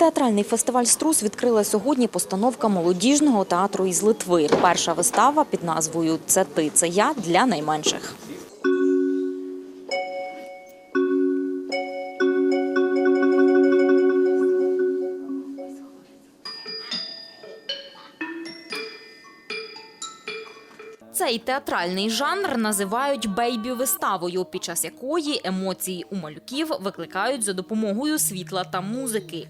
Театральний фестиваль Струс відкрила сьогодні постановка молодіжного театру із Литви. Перша вистава під назвою Це ти, це я для найменших. Цей театральний жанр називають бейбі-виставою, під час якої емоції у малюків викликають за допомогою світла та музики.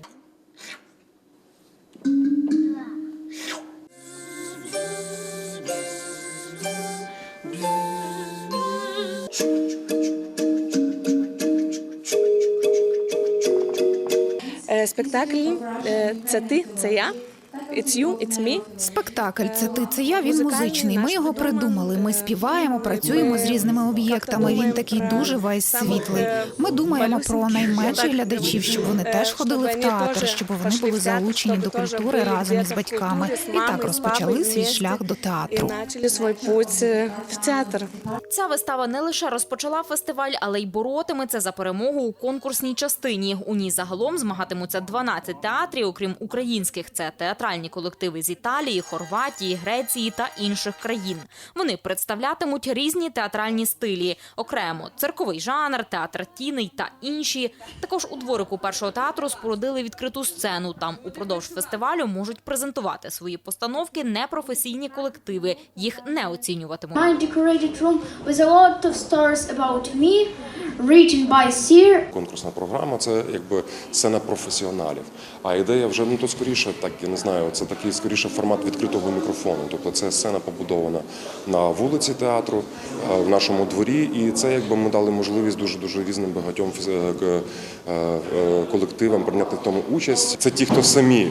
Е, Спектакль е, це ти, це я. It's you, it's me. Спектакль це ти, це я. Він музичний. Ми його придумали. Ми співаємо, працюємо з різними об'єктами. Він такий дуже весь світлий. Ми думаємо про найменших глядачів, щоб вони теж ходили в театр, щоб вони були залучені до культури разом із батьками. І так розпочали свій шлях до театру. свій путь е, в театр. Ця вистава не лише розпочала фестиваль, але й боротиметься за перемогу у конкурсній частині. У ній загалом змагатимуться 12 театрів, окрім українських. Це театральні колективи з Італії, Хорватії, Греції та інших країн. Вони представлятимуть різні театральні стилі, окремо цирковий жанр, театр тіней та інші. Також у дворику першого театру спорудили відкриту сцену. Там упродовж фестивалю можуть презентувати свої постановки непрофесійні колективи. Їх не оцінюватимуть. Written by Seer. Конкурсна програма це якби сцена професіоналів. А ідея вже ну то скоріше, так я не знаю, це такий скоріше формат відкритого мікрофону. Тобто це сцена побудована на вулиці театру е, в нашому дворі, і це якби ми дали можливість дуже дуже різним багатьом е, е, колективам прийняти в тому участь. Це ті, хто самі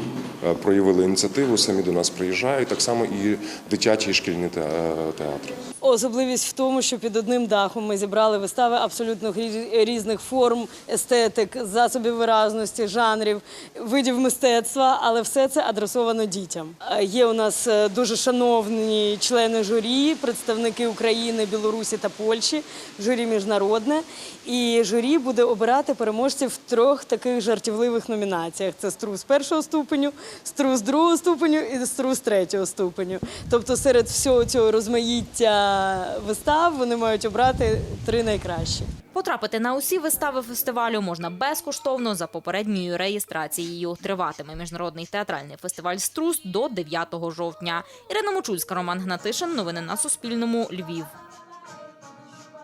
проявили ініціативу, самі до нас приїжджають. Так само і дитячі і шкільні е, театри. Особливість в тому, що під одним дахом ми зібрали вистави абсолютно рі- різних форм, естетик, засобів виразності, жанрів, видів мистецтва, але все це адресовано дітям. Е, Є у нас е, дуже шановні члени журі, представники України, Білорусі та Польщі, журі міжнародне. І журі буде обирати переможців в трьох таких жартівливих номінаціях: це струс першого ступеню, струс другого ступеню і струс третього ступеню. Тобто серед всього цього розмаїття вистав вони мають обрати три найкращі. Потрапити на усі вистави фестивалю можна безкоштовно за попередньою реєстрацією. Триватиме міжнародний театральний фестиваль Струс до 9 жовтня. Ірина Мочульська, Роман Гнатишин. Новини на Суспільному. Львів.